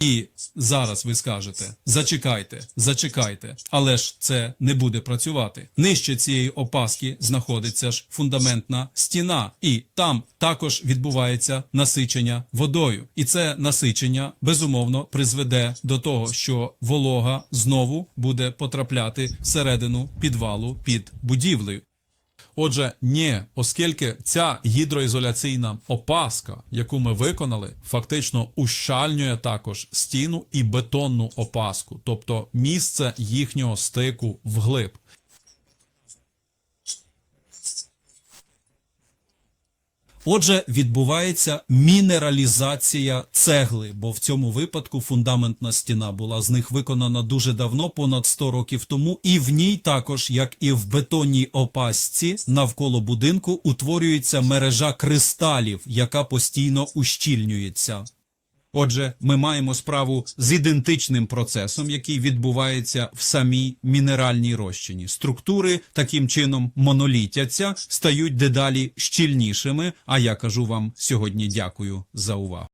І зараз ви скажете: зачекайте, зачекайте, але ж це не буде працювати. Нижче цієї опаски знаходиться ж фундаментна стіна, і там також відбувається насичення водою. І це насичення безумовно призведе до того, що волога знову буде потрапляти всередину підвалу під будівлею. Отже, ні, оскільки ця гідроізоляційна опаска, яку ми виконали, фактично ущальнює також стіну і бетонну опаску, тобто місце їхнього стику вглиб. Отже, відбувається мінералізація цегли, бо в цьому випадку фундаментна стіна була з них виконана дуже давно, понад 100 років тому, і в ній також, як і в бетонній опасці, навколо будинку утворюється мережа кристалів, яка постійно ущільнюється. Отже, ми маємо справу з ідентичним процесом, який відбувається в самій мінеральній розчині. Структури таким чином монолітяться, стають дедалі щільнішими. А я кажу вам сьогодні дякую за увагу.